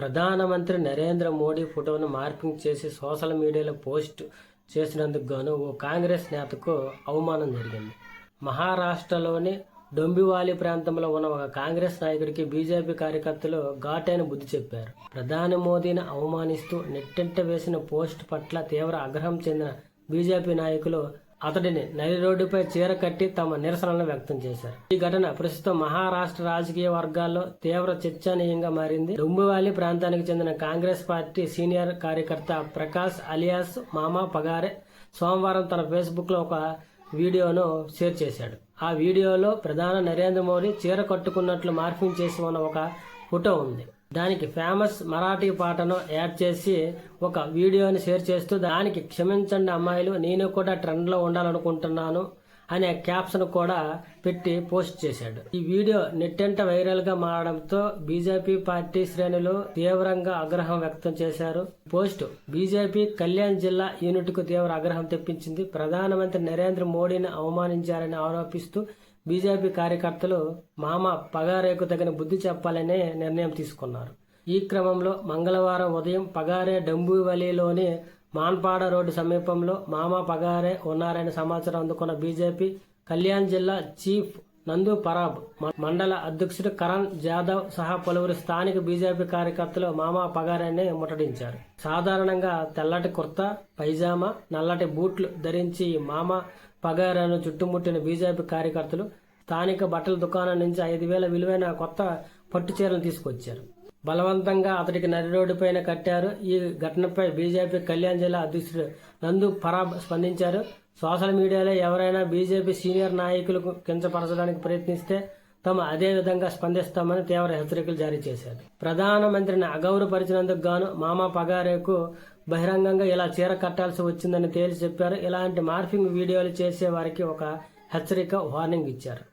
ప్రధానమంత్రి నరేంద్ర మోడీ ఫోటోను మార్పింగ్ చేసి సోషల్ మీడియాలో పోస్ట్ చేసినందుకు గాను ఓ కాంగ్రెస్ నేతకు అవమానం జరిగింది. మహారాష్ట్రలోని డొంబివాలి ప్రాంతంలో ఉన్న ఒక కాంగ్రెస్ నాయకుడికి బీజేపీ కార్యకర్తలు ఘాటైన బుద్ధి చెప్పారు. ప్రధాని మోదీని అవమానిస్తూ నెట్టెంట వేసిన పోస్ట్ పట్ల తీవ్ర ఆగ్రహం చెందిన బీజేపీ నాయకులు అతడిని నది రోడ్డుపై చీర కట్టి తమ నిరసనలను వ్యక్తం చేశారు. ఈ ఘటన ప్రస్తుతం మహారాష్ట్ర రాజకీయ వర్గాల్లో తీవ్ర చర్చనీయంగా మారింది. డొంబివాలి ప్రాంతానికి చెందిన కాంగ్రెస్ పార్టీ సీనియర్ కార్యకర్త ప్రకాష్ అలియాస్ మామా పగారే సోమవారం తన ఫేస్బుక్లో ఒక వీడియోను షేర్ చేశాడు. ఆ వీడియోలో ప్రధాని నరేంద్ర మోడీ చీర కట్టుకున్నట్లు మార్పింగ్ చేసి ఉన్న ఒక ఫోటో ఉంది. దానికి ఫేమస్ మరాఠీ పాటను యాడ్ చేసి ఒక వీడియోని షేర్ చేస్తూ దానికి క్షమించండి అమ్మాయిలు నేను కూడా ట్రెండ్లో ఉండాలనుకుంటున్నాను అనే క్యాప్షన్ కూడా పెట్టి పోస్ట్ చేశాడు. ఈ వీడియో నెట్టెంట వైరల్గా మారడంతో బీజేపీ పార్టీ శ్రేణులు తీవ్రంగా ఆగ్రహం వ్యక్తం చేశారు. పోస్ట్ బీజేపీ కళ్యాణ్ జిల్లా యూనిట్కు తీవ్ర ఆగ్రహం తెప్పించింది. ప్రధానమంత్రి నరేంద్ర మోడీని అవమానించారని ఆరోపిస్తూ బీజేపీ కార్యకర్తలు మామ పగారేకు తగిన బుద్ధి చెప్పాలనే నిర్ణయం తీసుకున్నారు. ఈ క్రమంలో మంగళవారం ఉదయం పగారే డంబువలిలోని మాన్పాడ రోడ్డు సమీపంలో మామ పగారే ఉన్నారనే సమాచారం అందుకున్న బీజేపీ కళ్యాణ్ జిల్లా చీఫ్ నందు పరాబ్ మండల అధ్యక్షుడు కరణ్ జాదవ్ సహా పలువురు స్థానిక బీజేపీ కార్యకర్తలు మామా పగారాన్ని ముట్టడించారు. సాధారణంగా తెల్లటి కుర్తా పైజామా నల్లటి బూట్లు ధరించి మామ మామా పగారాను చుట్టుముట్టిన బీజేపీ కార్యకర్తలు స్థానిక బట్టల దుకాణం నుంచి ఐదు వేల విలువైన కొత్త పట్టు చీరలు తీసుకొచ్చారు. బలవంతంగా అతడికి నడి రోడ్డుపైన కట్టారు. ఈ ఘటనపై బీజేపీ కళ్యాణ్ జిల్లా అధ్యక్షుడు నందు పరాబ్ స్పందించారు. సోషల్ మీడియాలో ఎవరైనా బీజేపీ సీనియర్ నాయకులకు కించపరచడానికి ప్రయత్నిస్తే తాము అదే విధంగా స్పందిస్తామని తీవ్ర హెచ్చరికలు జారీ చేశారు. ప్రధానమంత్రిని అగౌరవపరిచినందుకు గాను మామా పగారేకు బహిరంగంగా ఇలా చీర కట్టాల్సి వచ్చిందని తేల్చి చెప్పారు. ఇలాంటి మార్ఫింగ్ వీడియోలు చేసే వారికి ఒక హెచ్చరిక వార్నింగ్ ఇచ్చారు.